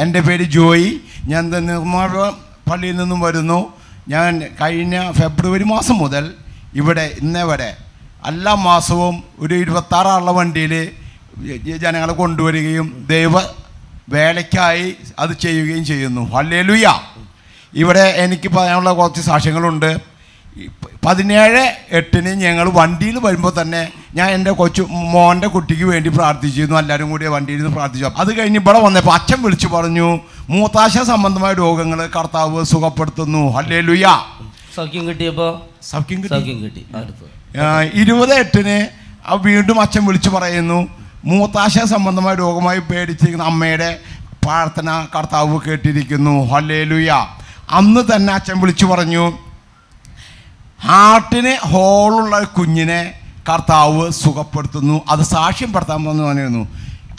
എന്റെ പേര് ജോയി. ഞാൻ നിർമ്മാണ പള്ളിയിൽ നിന്നും വരുന്നു. ഞാൻ കഴിഞ്ഞ ഫെബ്രുവരി മാസം മുതൽ ഇവിടെ ഇന്നേ വരെ എല്ലാ മാസവും ഒരു ഇരുപത്താറാളുള്ള വണ്ടിയിൽ ജനങ്ങളെ കൊണ്ടുവരികയും ദൈവ വേലയ്ക്കായി അത് ചെയ്യുകയും ചെയ്യുന്നു. ഹല്ലേലൂയ. ഇവിടെ എനിക്ക് പറയാനുള്ള കുറച്ച് സാക്ഷ്യങ്ങളുണ്ട്. പതിനേഴ് എട്ടിന് ഞങ്ങൾ വണ്ടിയിൽ വരുമ്പോൾ തന്നെ ഞാൻ എന്റെ കൊച്ചു മോന്റെ കുട്ടിക്ക് വേണ്ടി പ്രാർത്ഥിച്ചിരുന്നു. എല്ലാവരും കൂടി വണ്ടിയിൽ നിന്ന് പ്രാർത്ഥിച്ചു. അത് കഴിഞ്ഞ് ഇവിടെ വന്നപ്പോൾ അച്ഛൻ വിളിച്ചു പറഞ്ഞു മൂത്താശ സംബന്ധമായ രോഗങ്ങൾ കർത്താവ് സുഖപ്പെടുത്തുന്നു. അല്ലേ ലുയ സൗഖ്യം കിട്ടിയപ്പോൾ സൗഖ്യം സൗഖ്യം കിട്ടി. ഇരുപത് എട്ടിന് വീണ്ടും അച്ഛൻ വിളിച്ചു പറയുന്നു മൂത്താശ സംബന്ധമായ രോഗമായി പേടിച്ചിരിക്കുന്ന അമ്മയുടെ പ്രാർത്ഥന കർത്താവ് കേട്ടിരിക്കുന്നു. ഹല്ലേലൂയ. അന്ന് തന്നെ അച്ഛൻ വിളിച്ചു പറഞ്ഞു ഹാർട്ടിന് ഹോളുള്ള കുഞ്ഞിനെ കർത്താവ് സുഖപ്പെടുത്തുന്നു. അത് സാക്ഷ്യം സാക്ഷ്യപ്പെടുത്താൻ വന്നു പറഞ്ഞിരുന്നു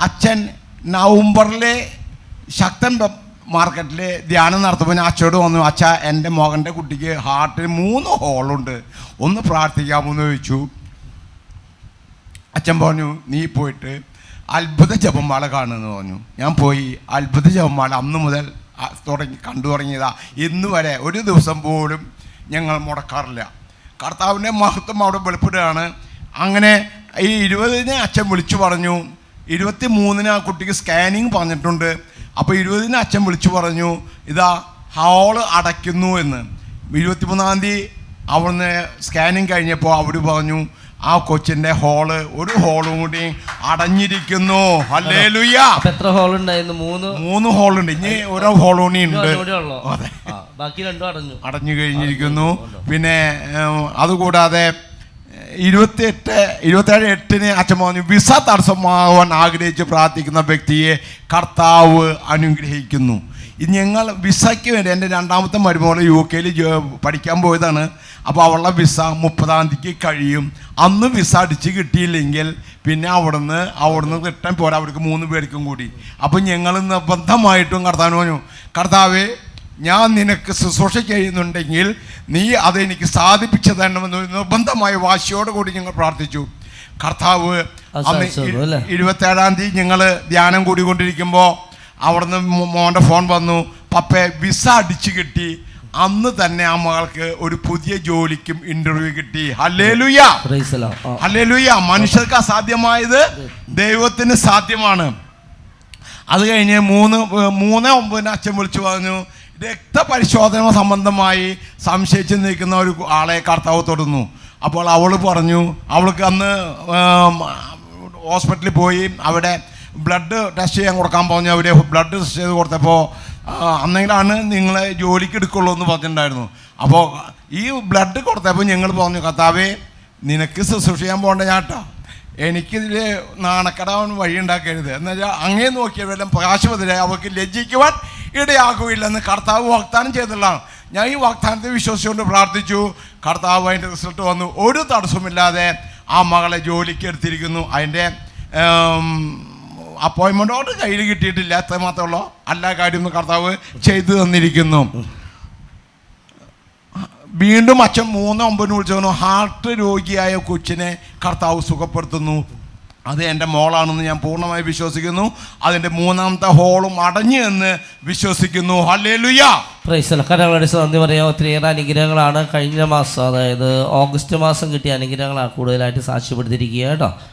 അച്ഛൻ നവംബറിലെ ശക്തൻ മാർക്കറ്റിൽ ധ്യാനം നടത്തുമ്പോൾ ഞാൻ അച്ഛനോട് വന്നു അച്ഛ എന്റെ മകന്റെ കുട്ടിക്ക് ഹാർട്ടിന് മൂന്ന് ഹോളുണ്ട്. ഒന്ന് പ്രാർത്ഥിക്കാമോ എന്ന് ചോദിച്ചു. അച്ഛൻ പറഞ്ഞു നീ പോയിട്ട് അത്ഭുത ജപമാല കാണുമെന്ന് പറഞ്ഞു. ഞാൻ പോയി അത്ഭുത ജപമാല അന്ന് മുതൽ തുടങ്ങി കണ്ടു തുടങ്ങിയതാ. ഇന്ന് വരെ ഒരു ദിവസം പോലും ഞങ്ങൾ മുടക്കാറില്ല. കർത്താവിന്റെ മഹത്വം അവിടെ വെളിപ്പെടുകയാണ്. അങ്ങനെ ഈ ഇരുപതിന് അച്ഛൻ വിളിച്ചു പറഞ്ഞു. ഇരുപത്തി മൂന്നിന് ആ കുട്ടിക്ക് സ്കാനിങ് പറഞ്ഞിട്ടുണ്ട്. അപ്പോൾ ഇരുപതിന് അച്ഛൻ വിളിച്ചു പറഞ്ഞു ഇതാ ഹാൾ അടയ്ക്കുന്നു എന്ന്. ഇരുപത്തിമൂന്നാം തീയതി അവിടുന്ന് സ്കാനിങ് കഴിഞ്ഞപ്പോൾ അവർ പറഞ്ഞു ആ കൊച്ചിന്റെ ഹോൾ ഒരു ഹോളും കൂടി അടഞ്ഞിരിക്കുന്നു. എത്ര ഹോൾ ഉണ്ടായിരുന്നു? മൂന്ന്? മൂന്ന് ഹോളുണ്ട് ഇനി ഓരോ ഹോളും കൂടി ഉണ്ട്. അതെ. ബാക്കി രണ്ടും അടഞ്ഞു. അടഞ്ഞു കഴിഞ്ഞിരിക്കുന്നു. പിന്നെ അതുകൂടാതെ ഇരുപത്തിയെട്ട് ഇരുപത്തേഴ് എട്ടിന് അച്ഛൻ പറഞ്ഞു വിസ തടസ്സമാവാൻ ആഗ്രഹിച്ച് പ്രാർത്ഥിക്കുന്ന വ്യക്തിയെ കർത്താവ് അനുഗ്രഹിക്കുന്നു. ഞങ്ങൾ വിസയ്ക്ക് വേണ്ടി എന്റെ രണ്ടാമത്തെ മരുമോൾ യു കെയിൽ പഠിക്കാൻ പോയതാണ്. അപ്പോൾ അവളുടെ വിസ മുപ്പതാം തീയതിക്ക് കഴിയും. അന്ന് വിസ അടിച്ച് കിട്ടിയില്ലെങ്കിൽ പിന്നെ അവിടുന്ന് അവിടുന്ന് കിട്ടാൻ പോരാ അവർക്ക് മൂന്ന് പേർക്കും കൂടി. അപ്പം ഞങ്ങൾ നിർബന്ധമായിട്ടും കർത്താവിന് പറഞ്ഞു കർത്താവേ ഞാൻ നിനക്ക് ശുശ്രൂഷ ചെയ്യുന്നുണ്ടെങ്കിൽ നീ അതെനിക്ക് സാധിപ്പിച്ചു തരണമെന്ന് നിർബന്ധമായ വാശിയോടുകൂടി ഞങ്ങൾ പ്രാർത്ഥിച്ചു. കർത്താവ് അന്ന് ഇരുപത്തി ഏഴാം ഇരുപത്തേഴാം തീയതി ഞങ്ങൾ ധ്യാനം കൂടിക്കൊണ്ടിരിക്കുമ്പോൾ അവിടുന്ന് മോന്റെ ഫോൺ വന്നു. പപ്പെ വിസ അടിച്ചു കിട്ടി. അന്ന് തന്നെ ആ മകൾക്ക് ഒരു പുതിയ ജോലിക്കും ഇന്റർവ്യൂ കിട്ടി. ഹല്ലേലൂയ! ഹല്ലേലൂയ! മനുഷ്യർക്ക് അസാധ്യമായത് ദൈവത്തിന് സാധ്യമാണ്. അത് കഴിഞ്ഞ് മൂന്നേ മൂന്ന് ഒമ്പതിന് അച്ഛൻ വിളിച്ചു പറഞ്ഞു രക്തപരിശോധന സംബന്ധമായി സംശയിച്ച് നിൽക്കുന്ന ഒരു ആളെ കർത്താവ് തൊടുന്നു. അപ്പോൾ അവൾ പറഞ്ഞു അവൾക്ക് അന്ന് ഹോസ്പിറ്റലിൽ പോയി അവിടെ ബ്ലഡ് ടെസ്റ്റ് ചെയ്യാൻ കൊടുക്കാൻ പറഞ്ഞു. അവർ ബ്ലഡ് ടെസ്റ്റ് ചെയ്ത് കൊടുത്തപ്പോൾ അന്നെങ്കിലാണ് നിങ്ങളെ ജോലിക്ക് എടുക്കുള്ളൂ എന്ന് പറഞ്ഞിട്ടുണ്ടായിരുന്നു. അപ്പോൾ ഈ ബ്ലഡ് കൊടുത്തപ്പോൾ ഞങ്ങൾ പറഞ്ഞു കർത്താവേ നിനക്ക് ശുശ്രൂഷ ചെയ്യാൻ പോകേണ്ട ഞാട്ടോ എനിക്കിതിൽ നാണക്കടാവൻ വഴി ഉണ്ടാക്കരുത് എന്നുവെച്ചാൽ അങ്ങേ നോക്കിയവരെല്ലാം പ്രകാശപതിരെ അവർക്ക് ലജ്ജിക്കുവാൻ ഇടയാകുകയില്ലെന്ന് കർത്താവ് വാഗ്ദാനം ചെയ്തതാണ്. ഞാൻ ഈ വാഗ്ദാനത്തെ വിശ്വസിച്ചുകൊണ്ട് പ്രാർത്ഥിച്ചു. കർത്താവ് അതിന്റെ റിസൾട്ട് വന്നു. ഒരു തടസ്സമില്ലാതെ ആ മകളെ ജോലിക്ക് എടുത്തിരിക്കുന്നു. അതിന്റെ അപ്പോയിൻമെന്റോട് കയ്യിൽ കിട്ടിയിട്ടില്ല. അത്ര മാത്രമുള്ളൂ എല്ലാ കാര്യവും കർത്താവ് ചെയ്തു തന്നിരിക്കുന്നു. വീണ്ടും അച്ഛൻ മൂന്ന് ഒമ്പതിന് വിളിച്ചു ഹാർട്ട് രോഗിയായ കൊച്ചിനെ കർത്താവ് സുഖപ്പെടുത്തുന്നു. അത് എന്റെ മോളാണെന്ന് ഞാൻ പൂർണമായി വിശ്വസിക്കുന്നു. അതിന്റെ മൂന്നാമത്തെ ഹോളും അടഞ്ഞു എന്ന് വിശ്വസിക്കുന്നു. കരങ്ങളടി നന്ദി പറയാം. ഒത്തിരിയേറെ അനുഗ്രഹങ്ങളാണ് കഴിഞ്ഞ മാസം അതായത് ഓഗസ്റ്റ് മാസം കിട്ടിയ അനുഗ്രഹങ്ങളാണ് കൂടുതലായിട്ട് സാക്ഷ്യപ്പെടുത്തിയിരിക്കുക കേട്ടോ.